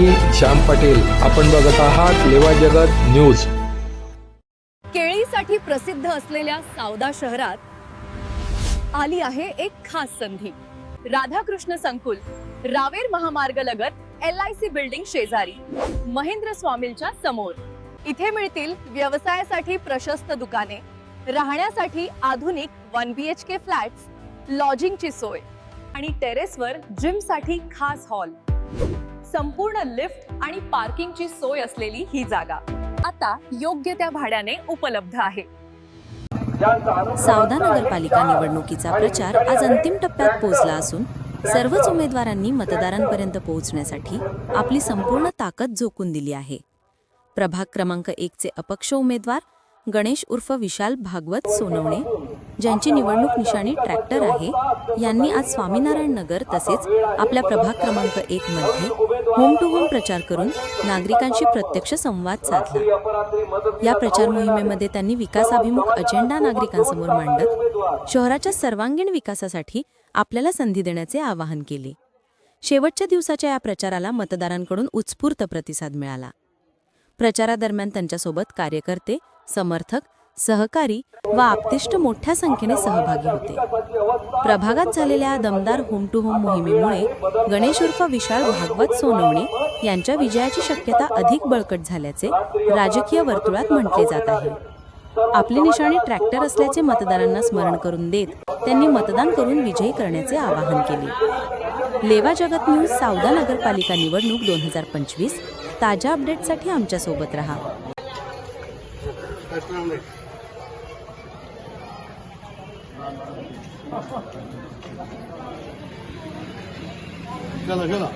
मी श्याम पाटील. आपण बघत आहात लेवा जगत न्यूज. केळीसाठी प्रसिद्ध असलेल्या सावदा शहरात आली आहे एक खास संधी. राधाकृष्ण संकुल रावेर महामार्ग लगत एल आय सी बिल्डिंग शेजारी महेंद्र स्वामींच्या समोर. इथे मिळतील व्यवसायासाठी प्रशस्त दुकाने राहण्यासाठी आधुनिक one B H K flats लॉजिंगची सोय आणि टेरेसवर जिमसाठी खास हॉल संपूर्ण लिफ्ट आणि पार्किंगची सोय असलेली ही जागा. आता योग्य त्या भाड्याने उपलब्ध आहे. सावदा नगरपालिका निवडणुकीचा प्रचार आज अंतिम टप्प्यात पोहोचला असून सर्वच उमेदवारांनी मतदारांपर्यंत पोहोचण्यासाठी आपली संपूर्ण ताकद झोकून दिली आहे. प्रभाग क्रमांक एकचे अपक्ष उमेदवार गणेश उर्फ विशाल भागवत सोनवणे ज्यांची निवडणूक निशाणी ट्रॅक्टर आहे यांनी आज स्वामीनारायण नगर तसेच आपल्या प्रभाग क्रमांक एक मध्ये होम टू होम प्रचार करून नागरिकांशी प्रत्यक्ष संवाद साधला. या प्रचार मोहिमेमध्ये त्यांनी विकासाभिमुख अजेंडा नागरिकांसमोर मांडत शहराच्या सर्वांगीण विकासासाठी आपल्याला संधी देण्याचे आवाहन केले. शेवटच्या दिवसाच्या या प्रचाराला मतदारांकडून उत्स्फूर्त प्रतिसाद मिळाला. प्रचारादरम्यान त्यांच्यासोबत कार्यकर्ते समर्थक सहकारी व आप्तिष्ट मोठ्या संख्येने सहभागी होते. प्रभागात झालेल्या दमदार होम टू होम मोहिमेमुळे गणेश उर्फ विशाल भागवत सोनवणे यांच्या विजयाची शक्यता अधिक बळकट झाल्याचे राजकीय वर्तुळात म्हटले जात आहे. आपली निशाणी ट्रॅक्टर असल्याचे मतदारांना स्मरण करून देत त्यांनी मतदान करून विजयी करण्याचे आवाहन केले. लेवा जगत न्यूज सावदा नगरपालिका निवडणूक दोन हजार पंचवीस ताज्या अपडेटसाठी आमच्यासोबत रहा. चला चला.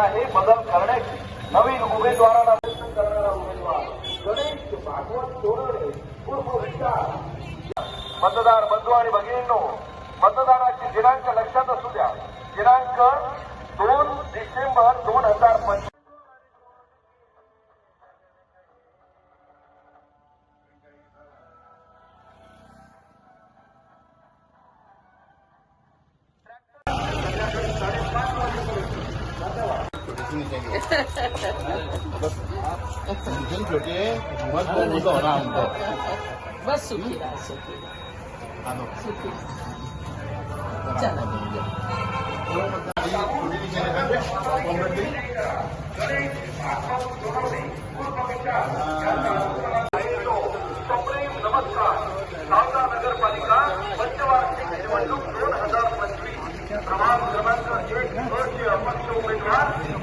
आहे बदल करण्याची नवीन उमेदवाराला दर्शन करणारा उमेदवार. गणेश भागवत चोरडे उर्फ विशाल मतदार बंधू आणि भगिनींनो मतदानाची दिनांक लक्षात असू द्या. दिनांक दोन डिसेंबर दोन हजार पंचवीस. सप्रेम नमस्कार सावदा नगरपालिका पंचवार्षिक निवडणूक दोन हजार पंचवीस प्रभाग क्रमांक एक ब चे अपक्ष उमेदवार गणेश भागवत सोनवणे गणेश